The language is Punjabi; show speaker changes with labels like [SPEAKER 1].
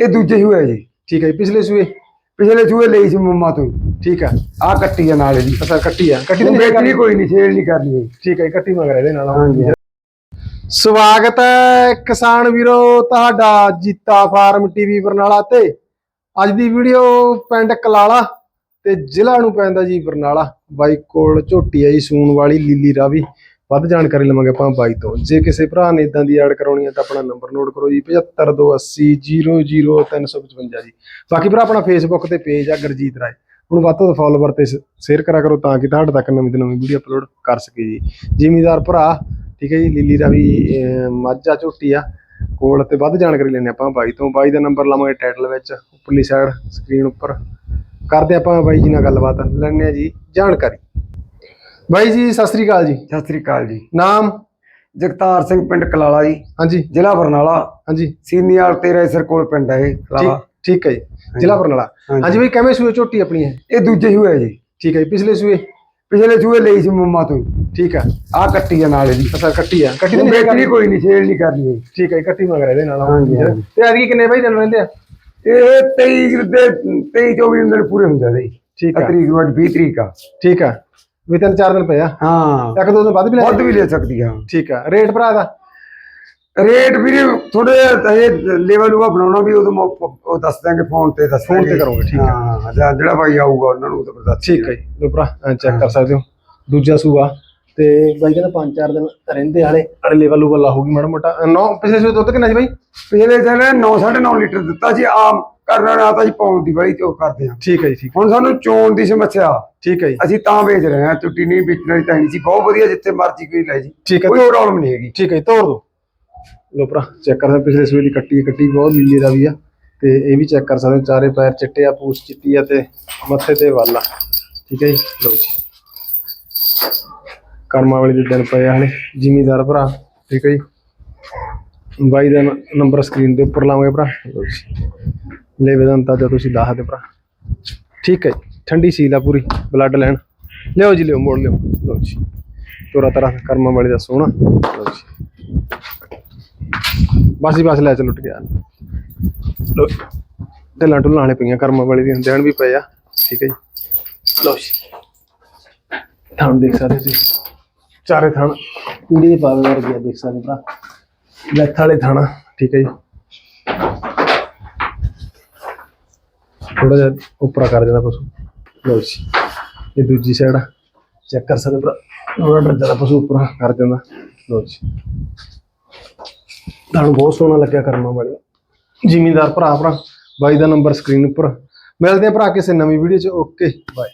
[SPEAKER 1] ਇਹ ਦੂਜੇ ਹੋਇਆ ਜੀ।
[SPEAKER 2] ਠੀਕ ਹੈ ਜੀ ਪਿਛਲੇ ਸੂਏ।
[SPEAKER 1] ਪਿਛਲੇ ਚੂਹੇ ਲਈ ਸੀ ਮੰਮਾ ਤੋਂ ਹੀ।
[SPEAKER 2] ਠੀਕ ਹੈ
[SPEAKER 1] ਆ ਕੱਟੀ ਆ ਨਾਲ ਇਹਦੀ।
[SPEAKER 2] ਅਸਾ ਕੱਟੀ ਆ। ਕੱਟੀ ਨਹੀਂ
[SPEAKER 1] ਕੋਈ ਨਹੀਂ ਸੇਲ ਨਹੀਂ ਕਰਨੀ
[SPEAKER 2] ਠੀਕ ਹੈ ਜੀ, ਕੱਟੀ ਮਗਰ ਇਹਦੇ ਨਾਲ।
[SPEAKER 1] ਹਾਂਜੀ।
[SPEAKER 2] ਸਵਾਗਤ ਹੈ ਕਿਸਾਨ ਵੀਰੋ ਤੁਹਾਡਾ ਜੀਤਾ ਫਾਰਮ ਟੀਵੀ ਬਰਨਾਲਾ ਤੇ। ਅੱਜ ਦੀ ਵੀਡੀਓ ਪਿੰਡ ਕਲਾਲਾ ਤੇ ਜ਼ਿਲ੍ਹਾ ਨੂੰ ਪੈਂਦਾ ਜੀ ਬਰਨਾਲਾ। ਬਾਈ ਕੋਲ ਝੋਟੀ ਜੀ ਸੂਣ ਵਾਲੀ ਲੀਲੀ ਰਾਵੀ। ਵੱਧ ਜਾਣਕਾਰੀ ਲਵਾਂਗੇ ਆਪਾਂ ਬਾਈ ਤੋਂ। ਜੇ ਕਿਸੇ ਭਰਾ ਨੇ ਇਦਾਂ ਦੀ ਐਡ ਕਰਾਉਣੀ ਹੈ ਤਾਂ ਆਪਣਾ ਨੰਬਰ ਨੋਟ ਕਰੋ ਜੀ 7528000355 ਜੀ। ਬਾਕੀ ਭਰਾ ਆਪਣਾ ਫੇਸਬੁੱਕ ਤੇ ਪੇਜ ਆ ਗੁਰਜੀਤ ਰਾਏ। ਹੁਣ ਵੱਧ ਤੋਂ ਵੱਧ ਫਾਲੋਵਰ ਤੇ ਸ਼ੇਅਰ ਕਰਾ ਕਰੋ ਤਾਂ ਕਿ ਤੁਹਾਡੇ ਤੱਕ ਨਵੀਂ ਤੋਂ ਨਵੀਂ ਵੀਡੀਓ ਅਪਲੋਡ ਕਰ ਸਕੇ ਜੀ। ਜ਼ਿਮੀਦਾਰ ਭਰਾ ਠੀਕ ਹੈ ਜੀ ਲੀਲੀ ਰਾਵੀ ਅਹ, ਮਾਝਾ ਝੋਟੀ ਆ। ਕੋਲ ਤੇ ਵੱਧ ਜਾਣਕਾਰੀ ਲੈਣੇ ਆਪਾਂ ਬਾਈ ਤੋਂ। ਬਾਈ ਦਾ ਨੰਬਰ ਲਾਵਾਂਗੇ ਟਾਈਟਲ ਵਿੱਚ ਉੱਪਰਲੀ ਸਾਈਡ ਸਕਰੀਨ ਉੱਪਰ। ਕਰਦੇ ਆਪਾਂ ਬਾਈ ਜੀ ਨਾਲ ਗੱਲਬਾਤ। ਲੈਣੇ ਆ ਜੀ ਜਾਣਕਾਰੀ। ਬਾਈ ਜੀ ਸਤਿ ਸ੍ਰੀ ਅਕਾਲ ਜੀ।
[SPEAKER 1] ਸਤਿ ਸ੍ਰੀ ਅਕਾਲ ਜੀ।
[SPEAKER 2] ਨਾਮ?
[SPEAKER 1] ਜਗਤਾਰ ਸਿੰਘ ਪਿੰਡ ਕਲਾਲਾ ਜੀ।
[SPEAKER 2] ਹਾਂਜੀ।
[SPEAKER 1] ਜ਼ਿਲ੍ਹਾ ਬਰਨਾਲਾ।
[SPEAKER 2] ਹਾਂਜੀ।
[SPEAKER 1] ਸੀਨੀਅਰ ਤੇ ਰੈਸਰ ਕੋਲ ਪਿੰਡ ਹੈ ਇਹ
[SPEAKER 2] ਠੀਕ
[SPEAKER 1] ਕਲਾਲਾ।
[SPEAKER 2] ਠੀਕ ਹੈ ਜੀ। ਜ਼ਿਲ੍ਹਾ ਬਰਨਾਲਾ।
[SPEAKER 1] ਹਾਂਜੀ।
[SPEAKER 2] ਬਾਈ ਕਿਵੇਂ ਸੂਏ ਝੋਟੀ ਆਪਣੀ ਹੈ?
[SPEAKER 1] ਇਹ ਦੂਜੇ ਹੀ ਹੋਇਆ ਜੀ।
[SPEAKER 2] ਠੀਕ ਹੈ ਜੀ ਪਿਛਲੇ ਸੂਏ?
[SPEAKER 1] ਪਿਛਲੇ ਚੂਹੇ ਲਈ ਸੀ ਮੰਮਾ ਤੋਂ ਹੀ।
[SPEAKER 2] ਠੀਕ ਹੈ।
[SPEAKER 1] ਆ ਕੱਟੀ ਆ ਨਾਲ ਇਹਦੀ।
[SPEAKER 2] ਅਸਾ ਕੱਟੀ ਆ। ਕੱਟੀ ਨਹੀਂ
[SPEAKER 1] ਵੇਚਣੀ ਕੋਈ ਨਹੀਂ ਸੇਲ ਨਹੀਂ ਕਰਨੀ ਹੈ
[SPEAKER 2] ਠੀਕ ਹੈ ਕੱਟੀ ਮਗਰ ਇਹਦੇ ਨਾਲ।
[SPEAKER 1] ਹਾਂਜੀ।
[SPEAKER 2] ਤੇ ਅੱਜ ਕਿੰਨੇ ਬਾਈ ਦਿਨ ਰਹਿੰਦੇ ਆ?
[SPEAKER 1] ਇਹ 23 ਦੇ 23 24 ਦਿਨ ਪੂਰੇ ਹੁੰਦੇ ਨੇ
[SPEAKER 2] ਠੀਕ
[SPEAKER 1] ਆ।
[SPEAKER 2] ਹੈ
[SPEAKER 1] ਤਰੀਕ ਵਾਰ 20 ਤਰੀਕ ਆ।
[SPEAKER 2] ਠੀਕ ਹੈ ਵੀ ਤਿੰਨ ਚਾਰ ਦਿਨ ਪਏ ਆ
[SPEAKER 1] ਹਾਂ।
[SPEAKER 2] ਇੱਕ ਦੋ ਦਿਨ ਵੱਧ ਵੀ ਲੈ
[SPEAKER 1] ਵੱਧ ਵੀ ਲੈ ਸਕਦੀ ਆ।
[SPEAKER 2] ਠੀਕ ਹੈ ਰੇਟ ਭਰਾ ਦਾ?
[SPEAKER 1] ਰੇਟ ਵੀ ਥੋੜੇ ਇਹ ਲੈਵਲ ਉਹ ਬਣਾਉਣਾ ਵੀ ਉਦੋਂ ਉਹ ਦੱਸ ਦਾਂਗੇ ਫੋਨ ਤੇ ਦੱਸ
[SPEAKER 2] Phone ਤੇ। ਕਰੋਗੇ, ਠੀਕ ਹੈ।
[SPEAKER 1] ਹਾਂ ਜਿਹੜਾ ਭਾਈ ਆਊਗਾ ਉਹਨਾਂ ਨੂੰ ਤਾਂ ਦੱਸ
[SPEAKER 2] ਠੀਕ ਹੈ ਜੀ। ਲੋ ਭਰਾ ਚੈੱਕ ਕਰ ਸਕਦੇ ਹੋ। ਦੂਜਾ ਸੂਆ। ਤੇ ਬਾਈ ਕਹਿੰਦਾ ਪੰਜ ਚਾਰ ਦਿਨ ਰਹਿੰਦੇ ਵਾਲੇ ਅੜੇ ਲੈਵਲ ਲੂਵਲ ਲਾਹੂਗੀ ਮਾੜਾ ਮੋਟਾ। ਨੌ ਪਿਛਲੇ ਸੂਏ ਦੁੱਧ ਕਿੰਨਾ ਸੀ ਬਾਈ?
[SPEAKER 1] ਪਿਛਲੇ ਦਿਨ 9 9.5 ਲੀਟਰ ਦਿੱਤਾ ਸੀ ਆਮ ਕਰਨਾ ਨਾ ਤਾਂ ਜੀ ਪਾਉਣ ਦੀ ਬੜੀ ਤੇ ਉਹ ਕਰਦੇ ਆ
[SPEAKER 2] ਠੀਕ ਹੈ ਜੀ ਠੀਕ
[SPEAKER 1] ਹੁਣ ਸਾਨੂੰ ਚੋਣ ਦੀ ਸਮੱਸਿਆ।
[SPEAKER 2] ਠੀਕ ਹੈ ਜੀ।
[SPEAKER 1] ਅਸੀਂ ਤਾਂ ਵੇਚ ਰਹੇ ਹਾਂ ਚੁੱਟੀ ਨਹੀਂ ਵੇਚਣੀ ਤਾਂ ਨਹੀਂ ਸੀ। ਬਹੁਤ ਵਧੀਆ ਜਿੱਥੇ ਮਰਜ਼ੀ ਕੋਈ ਲੈ ਜੀ।
[SPEAKER 2] ਠੀਕ ਹੈ।
[SPEAKER 1] ਕੋਈ ਪ੍ਰੋਬਲਮ ਨਹੀਂ ਹੈਗੀ।
[SPEAKER 2] ਠੀਕ ਹੈ ਜੀ, ਤੋੜ ਦੋ। ਲੋ ਭਰਾ ਚੈੱਕ ਕਰ ਸਕਦੇ ਪਿਛਲੇ ਸੂਏ ਦੀ ਕੱਟੀ ਹੈ, ਕੱਟੀ ਬਹੁਤ ਨੀਲੀ ਦਾ ਵੀ ਆ। ਤੇ ਇਹ ਵੀ ਚੈੱਕ ਕਰ ਸਕਦੇ ਚਾਰੇ ਪੈਰ ਚਿੱਟੇ ਆ ਪੂਛ ਚਿੱਟੀ ਆ ਤੇ ਮੱਥੇ ਤੇ ਵੱਲ ਆ। ਠੀਕ ਹੈ ਜੀ ਲੋ ਜੀ। ਕਰਮਾਂ ਵਾਲੇ ਦੇ ਦਿਨ ਪਏ ਆ ਹਲੇ। ਜ਼ਿਮੀਦਾਰ ਭਰਾ, ਠੀਕ ਹੈ ਜੀ? ਬਾਈ ਦਾ ਨੰਬਰ ਸਕਰੀਨ ਦੇ ਉੱਪਰ ਲਾਵਾਂਗੇ ਭਰਾ। ਲੈ ਵੇਦੰਤਾ ਤੇ ਤੁਸੀਂ ਦੱਸ ਦੇ ਭਰਾ। ਠੀਕ ਹੈ ਠੰਡੀ ਸੀਲ ਆ ਪੂਰੀ ਬਲੱਡ ਲੈਣ। ਲਿਓ ਜੀ ਲਿਓ ਮੋੜ ਲਿਓ ਲਓ ਜੀ। ਤੋਰਾ ਤਰਾ ਕਰਮਾਂ ਵਾਲੇ ਦਾ ਸੋਹਣਾ। ਲਓ ਜੀ। ਬਸ ਹੀ ਬਸ, ਲੈ ਚ ਲੁੱਟ ਗਿਆ। ਲੋ ਢਿੱਲਾਂ ਢੁੱਲਾਂ ਵਾਲੇ ਪਈਆਂ, ਕਰਮਾਂ ਵਾਲੇ ਦੀ ਦੇਣ ਵੀ ਪਏ ਆ। ਠੀਕ ਹੈ ਜੀ। ਲਓ ਜੀ। ਥਾਣ ਦੇਖ ਸਕਦੇ ਤੁਸੀਂ। ਚਾਰੇ ਥਾਣ। ਪੀੜੀ ਦੇ ਪਾਵੇ ਵਰਗੇ ਆ ਦੇਖ ਸਕਦੇ ਭਰਾ। ਲੈਥ ਵਾਲੇ ਥਾਣਾ ਠੀਕ ਹੈ ਜੀ। ਥੋੜਾ ਜਿਹਾ ਉੱਪਰ ਕਰ ਜਾਂਦਾ ਪਸ਼ੂ। ਲਓ ਜੀ ਇਹ ਦੂਜੀ ਸਾਈਡ ਚੈੱਕ ਕਰ ਸਕਦੇ ਭਰਾ। ਥੋੜਾ ਡਰ ਜਾਂਦਾ ਪਸ਼ੂ ਉੱਪਰ ਕਰ ਜਾਂਦਾ ਲਓ ਜੀ। ਤੁਹਾਨੂੰ ਬਹੁਤ ਸੋਹਣਾ ਲੱਗਿਆ ਕਰਮਾਂ ਵਾਲੇ ਜ਼ਿਮੀਂਦਾਰ ਭਰਾ ਭਰਾ। ਬਾਈ ਦਾ ਨੰਬਰ ਸਕਰੀਨ ਉੱਪਰ। ਮਿਲਦੇ ਆ ਭਰਾ ਕਿਸੇ ਨਵੀਂ ਵੀਡੀਓ 'ਚ। Okay bye